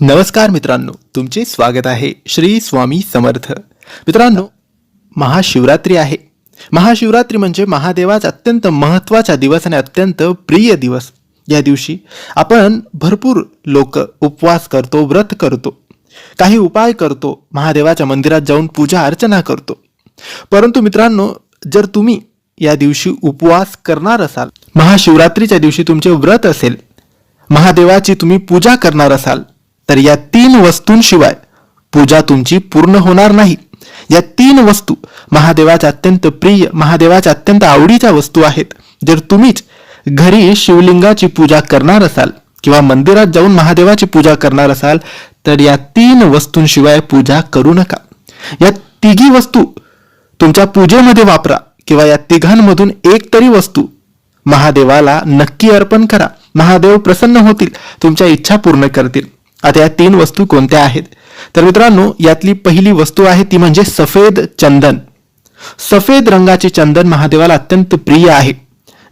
नमस्कार मित्रांनो तुमचे स्वागत आहे श्री स्वामी समर्थ. मित्रांनो महाशिवरात्री आहे. महाशिवरात्री म्हणजे महादेवाचा अत्यंत महत्त्वाचा दिवस आणि अत्यंत प्रिय दिवस. या दिवशी आपण भरपूर लोक उपवास करतो व्रत करतो. काही उपाय करतो महादेवाच्या मंदिरात जाऊन पूजा अर्चना करतो. परंतु मित्रांनो जर तुम्ही या दिवशी उपवास करणार असाल महाशिवरात्रीच्या दिवशी तुमचे व्रत असेल महादेवाची तुम्ही पूजा करणार असाल तर या तीन वस्तूंशिवाय पूजा तुमची पूर्ण होणार नाही. या तीन वस्तू महादेवाच्या अत्यंत प्रिय महादेवाच्या अत्यंत आवडीच्या वस्तू आहेत. जर तुम्हीच घरी शिवलिंगाची पूजा करणार असाल किंवा मंदिरात जाऊन महादेवाची पूजा करणार असाल तर या तीन वस्तूंशिवाय पूजा करू नका. या तिघी वस्तू तुमच्या पूजेमध्ये वापरा किंवा या तिघांमधून एक तरी वस्तू महादेवाला नक्की अर्पण करा. महादेव प्रसन्न होतील तुमच्या इच्छा पूर्ण करतील. आता या तीन वस्तू कोणत्या आहेत? तर मित्रांनो यातली पहिली वस्तू आहे ती म्हणजे सफेद चंदन. सफेद रंगाचे चंदन महादेवाला अत्यंत प्रिय आहे.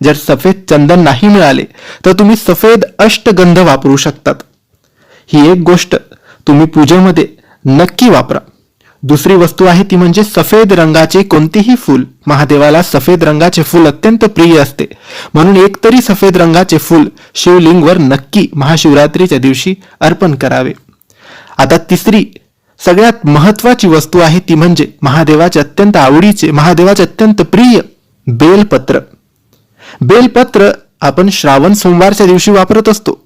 जर सफेद चंदन नाही मिळाले तर तुम्ही सफेद अष्टगंध वापरू शकतात. ही एक गोष्ट तुम्ही पूजेमध्ये नक्की वापरा. दुसरी वस्तू आहे ती म्हणजे सफेद रंगाचे कोणतेही फूल. महादेवाला सफेद रंगाचे फूल अत्यंत प्रिय असते. म्हणून एक तरी सफेद रंगाचे फूल शिवलिंगवर नक्की महाशिवरात्रीच्या दिवशी अर्पण करावे. आता तिसरी सगळ्यात महत्वाची वस्तू आहे ती म्हणजे महादेवाचे अत्यंत आवडीचे महादेवाचे अत्यंत प्रिय बेलपत्र. बेलपत्र आपण श्रावण सोमवारच्या दिवशी वापरत असतो.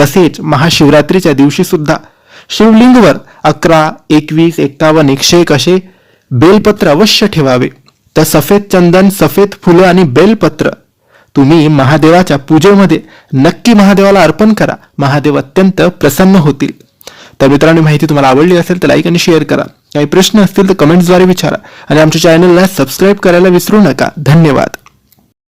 तसेच महाशिवरात्रीच्या दिवशी सुद्धा शिवलिंगवर अकरा एकवीस एक्कावन्न एकशे एक असे बेलपत्र अवश्य ठेवावे. तर सफेद चंदन सफेद फुलं आणि बेलपत्र. तुम्ही महादेवाच्या पूजेमध्ये नक्की महादेवाला अर्पण करा. महादेव अत्यंत प्रसन्न होतील. तर मित्रांनो माहिती तुम्हाला आवडली असेल तर लाईक आणि शेअर करा. काही प्रश्न असतील तर कमेंट्सद्वारे विचारा. आणि आमच्या चॅनलला सबस्क्राईब करायला विसरू नका. धन्यवाद.